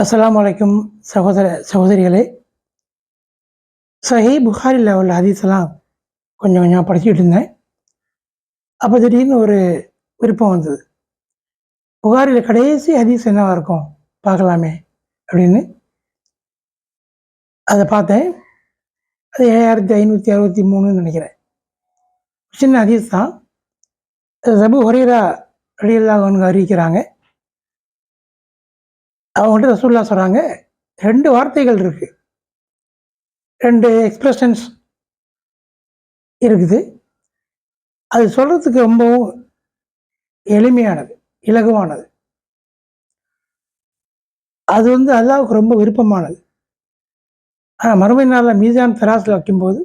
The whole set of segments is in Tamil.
அஸ்லாம் வலைக்கும் சகோதர சகோதரிகளே சஹி புகாரில் உள்ள ஹதீஸ்லாம் கொஞ்சம் கொஞ்சம் படிச்சுக்கிட்டு இருந்தேன். அப்போ திடீர்னு ஒரு விருப்பம் வந்தது. புகாரில் கடைசி ஹதீஸ் என்னவாக இருக்கும்? பார்க்கலாமே அப்படின்னு. அதை பார்த்தேன். அது ஏழாயிரத்தி ஐநூற்றி அறுபத்தி மூணுன்னு நினைக்கிறேன். சின்ன ஹதீஸ் தான். ரபு ஹொரீரா ரலியல்லாஹு அறிவிக்கிறாங்க. அவங்கள்ட்ட ரசூல்லா சொல்கிறாங்க ரெண்டு வார்த்தைகள் இருக்குது ரெண்டு எக்ஸ்பிரஷன்ஸ் இருக்குது. அது சொல்கிறதுக்கு ரொம்பவும் எளிமையானது இலகுவானது. அது வந்து அல்லாவுக்கு ரொம்ப விருப்பமானது. ஆனால் மறுமை நாளில் மீசான் தராசில் வைக்கும்போது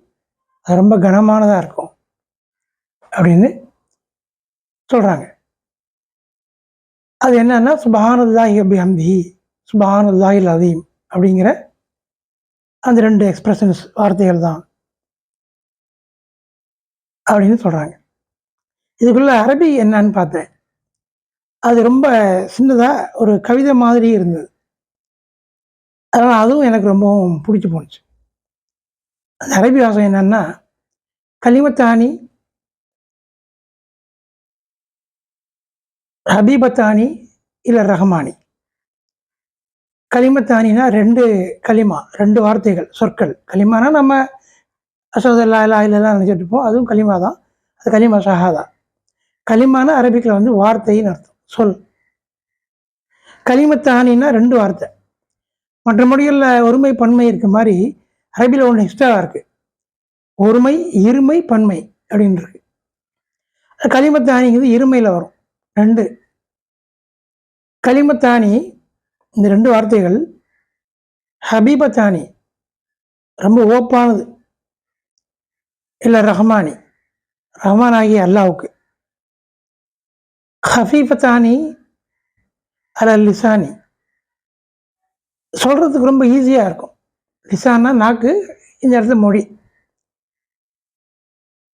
அது ரொம்ப கனமானதாக இருக்கும் அப்படின்னு சொல்கிறாங்க அது என்னன்னா சுபஹானல்லாஹி அபி ஹம்தி சுபஹானல்லாஹில் அதீம் அப்படிங்கிற அந்த ரெண்டு எக்ஸ்பிரஷன்ஸ் வார்த்தைகள் தான் அப்படின்னு சொல்கிறாங்க இதுக்குள்ள அரபி என்னன்னு பார்த்தேன். அது ரொம்ப சின்னதாக ஒரு கவிதை மாதிரி இருந்தது. அதனால் அதுவும் எனக்கு ரொம்பவும் பிடிச்சி போணுச்சு. அந்த அரபி வாசம் என்னன்னா கலிமத்தானி ஹபீபத்தானி இல்லை ரஹமானி. கலிமத்தானினா ரெண்டு களிமா ரெண்டு வார்த்தைகள் சொற்கள். களிமானா நம்ம அசோதல்லா இல்லா இல்லைலாம் நினச்சிட்டு இருப்போம். அதுவும் களிமா தான். அது களிமா ஷஹாதா களிமான அரபிக்கில் வந்து வார்த்தைன்னு அர்த்தம். சொல். கலிமத்தானின்னா ரெண்டு வார்த்தை. மற்ற மொழிகளில் ஒருமை பன்மை இருக்க மாதிரி அரபியில் ஒன்று எக்ஸ்ட்ராவாக இருக்குது ஒருமை இருமை பன்மை அப்படின்னு இருக்கு. கலிமத்தானிங்கிறது இருமையில் வரும். ரெண்டு. களிமத்தானி இந்த ரெண்டு வார்த்தைகள் ஹபீபத்தானி ரொம்ப ஓப்பானது. இல்லை ரஹ்மானி ரஹ்மான் ஆகிய அல்லாவுக்கு ஹஃபீஃபத்தானி அல லிசானி. சொல்கிறதுக்கு ரொம்ப ஈஸியாக இருக்கும். லிசான்னா நாக்கு இந்த இடத்துல மொழி.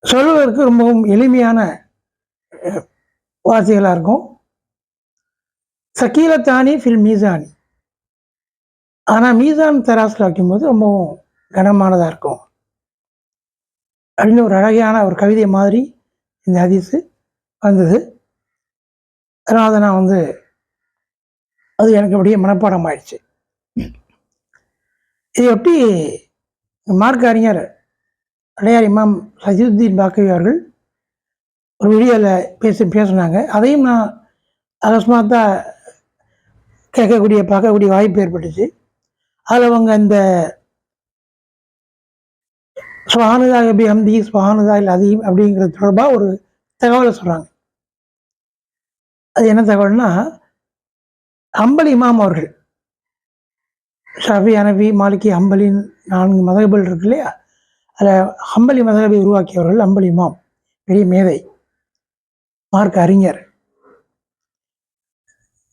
சொல்வதற்கு ரொம்பவும் எளிமையான வார்த்தைகளாக இருக்கும். சக்கீலத்தானி ஃபில் மீசானி ஆனால் மீசான் தராசில் வைக்கும்போது ரொம்பவும் கனமானதாக இருக்கும். அப்படின்னு ஒரு அழகான ஒரு கவிதை மாதிரி இந்த ஹதீஸு வந்தது. அதனால் அதை நான் வந்து அது எனக்கு அப்படியே மனப்பாடம் ஆயிடுச்சு இதையொட்டி மார்க் அறிஞர் அடையார் இமாம் சஜிதுத்தீன் பாக்கவி அவர்கள் ஒரு வீடியோவில் பேசி பேசுனாங்க. அதையும் நான் அகஸ்மாத்தாக கேட்கக்கூடிய பார்க்கக்கூடிய வாய்ப்பு ஏற்பட்டுச்சு. அதில் அவங்க அந்த சுவானுதா அபி ஹம்தி சுவானுதா இல்லை அதீம் அப்படிங்கிறது தொடர்பாக ஒரு தகவலை சொல்கிறாங்க அது என்ன தகவல்னா அம்பல் இமாம் அவர்கள் ஷாஃபி அனபி மாலிகி அம்பலின் நான்கு மதகபல் இருக்கு இல்லையா? அதில் அம்பலி மதகபை உருவாக்கியவர்கள் அம்பல் இமாம் பெரிய மேதை மார்க் அறிஞர்.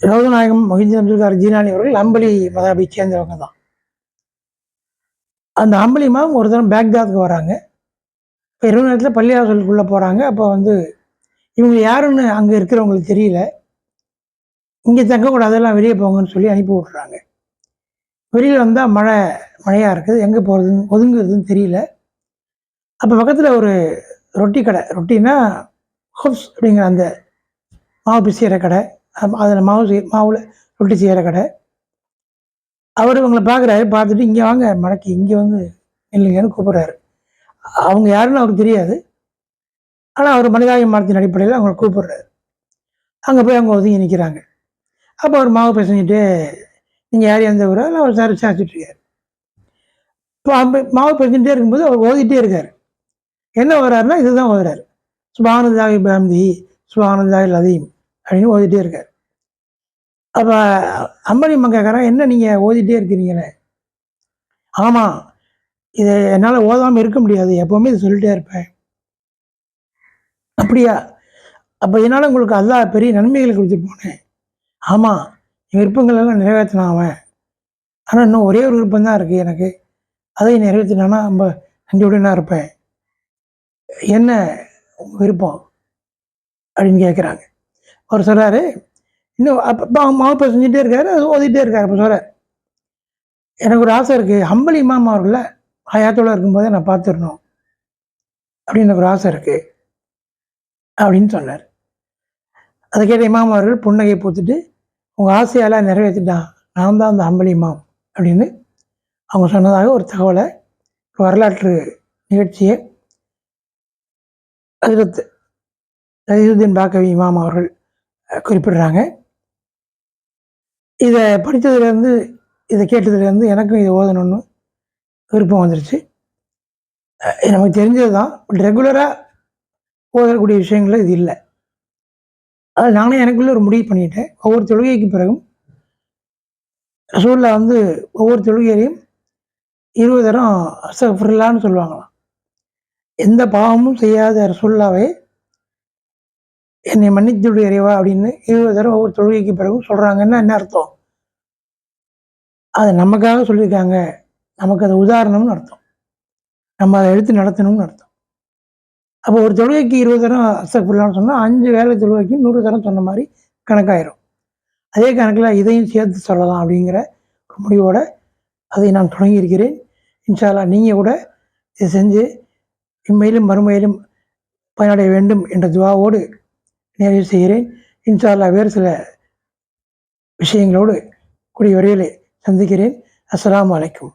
ரோகநாயகம் மொஹிந்தின் அப்துல்கார் ஜீனானி அவர்கள் அம்பலி மதாபை சேர்ந்தவங்க தான். அந்த அம்பலி இமாம் ஒரு தரம் பேக்தாத்துக்கு வராங்க. இப்போ இரவு நேரத்தில் பள்ளியாசலுக்குள்ளே போகிறாங்க அப்போ வந்து இவங்க யாருன்னு அங்கே இருக்கிறவங்களுக்கு தெரியல. இங்கே தங்கக்கூடாதெல்லாம் வெளியே போங்கன்னு சொல்லி அனுப்பி விட்றாங்க. வெளியில் வந்தால் மழை மழையாக இருக்குது. எங்கே போகிறதுன்னு ஒதுங்குறதுன்னு தெரியல. அப்போ பக்கத்தில் ஒரு ரொட்டி கடை. ரொட்டினா ஹுப்ஸ் அப்படிங்கிற அந்த மாவு பிசைகிற கடை. அதில் மாவு செய் மாவில் ரொட்டி செய்கிற கடை. அவர் இவங்களை பார்க்குறாரு பார்த்துட்டு இங்கே வாங்க மடக்கி இங்கே வந்து இல்லைங்கன்னு கூப்பிட்றாரு. அவங்க யாருன்னு அவருக்கு தெரியாது. ஆனால் அவர் மனிதாபிமானத்தின் அடிப்படையில் அவங்களை கூப்பிடுறாரு. அங்கே போய் அவங்க ஒதுங்கி நிற்கிறாங்க அப்போ அவர் மாவு பிசைஞ்சிட்டு நீங்கள் யார் எந்த ஊரோ? இல்லை அவர் சார் சாச்சிட்ருக்கார் இப்போ அந்த மாவு பிசைஞ்சிட்டே இருக்கும்போது அவர் ஓதிட்டே இருக்கார். என்ன ஓதுறாருன்னா இதுதான் ஓதுறாரு. சுபானந்தாய் பாந்தி சுபானந்தாய் லதீம். அப்படின்னு ஓதிட்டே இருக்கார். அப்போ அம்பனி கேட்குறான் என்ன நீங்கள் ஓதிட்டே இருக்கிறீங்களே ஆமாம் இதை என்னால் ஓதாமல் இருக்க முடியாது. எப்போவுமே இது சொல்லிட்டே இருப்பேன். அப்படியா? அப்போ இதனால் உங்களுக்கு அல்லா பெரிய நன்மைகளை கொடுத்துட்டு போனேன். ஆமாம் என் விருப்பங்களெல்லாம் நிறைவேற்றினான் அவன். ஆனால் இன்னும் ஒரே ஒரு விருப்பம் தான் இருக்குது எனக்கு. அதை நிறைவேற்றினான்னா ரொம்ப நன்றியுடன் இருப்பேன். என்ன விருப்பம்? அப்படின்னு கேட்குறாங்க அவர் சொல்கிறாரு இன்னும் அப்போ மாவு இப்போ செஞ்சுட்டே இருக்காரு அது ஓதிட்டே இருக்காரு அப்போ சொல்கிறார் எனக்கு ஒரு ஆசை இருக்குது ஹம்பல் இமாம் அவர்களை ஹயாத்தோட இருக்கும்போதே நான் பார்த்துடணும் அப்படின்னு எனக்கு ஒரு ஆசை இருக்குது அப்படின்னு சொன்னார். அதை கேட்ட இமாம் அவர்கள் புன்னகை பூத்துட்டு உங்கள் ஆசையெல்லாம் நிறைவேற்றிட்டான் நான் தான் அந்த ஹம்பல் இமாம் அப்படின்னு அவங்க சொன்னதாக ஒரு தகவலை ஒரு வரலாற்று நிகழ்ச்சியை அதிரத் ரஹீதுddin பாக்கவி இமாம் அவர்கள் குறிப்பிடுறாங்க. இதை படித்ததுலேருந்து இதை கேட்டதுலேருந்து எனக்கும் இதை ஓதணும்னு விருப்பம் வந்துருச்சு. நமக்கு தெரிஞ்சது தான். பட் ரெகுலராக ஓதக்கூடிய விஷயங்கள் இது இல்லை. அது நானே எனக்குள்ளே ஒரு முடிவு பண்ணிட்டேன். ஒவ்வொரு தொழுகைக்கு பிறகும் ரசூலில் வந்து ஒவ்வொரு தொழுகையிலையும் இருபது தரம் அசஃபுல்லான்னு சொல்லுவாங்களாம். எந்த பாவமும் செய்யாத ரசூல்லாவே என்னை மன்னித்துடு இறைவா அப்படின்னு இருபது தடவை ஒவ்வொரு தொழுகைக்கு பிறகு சொல்கிறாங்கன்னா என்ன அர்த்தம்? அது நமக்காக சொல்லியிருக்காங்க. நமக்கு அது உதாரணம்னு அர்த்தம். நம்ம அதை எடுத்து நடத்தணும்னு அர்த்தம். அப்போ ஒரு தொழுகைக்கு இருபது தரம் அசஃபுல்லான்னு சொன்னால் அஞ்சு வேலை தொழுகைக்கு நூறு தரம் சொன்ன மாதிரி கணக்காயிரும். அதே கணக்கில் இதையும் சேர்த்து சொல்லலாம் அப்படிங்கிற ஒரு முடிவோட அதை நான் தொடங்கியிருக்கிறேன். இன்ஷால்லா நீங்கள் கூட இதை செஞ்சு இம்மையிலும் மறுமையிலும் பயனடைய வேண்டும் என்ற துவாவோடு நிறைவு செய்கிறேன். இன்ஷால்லா வேறு சில விஷயங்களோடு கூடிய வரையிலே சந்திக்கிறேன். அஸ்லாம் அலைக்கும்.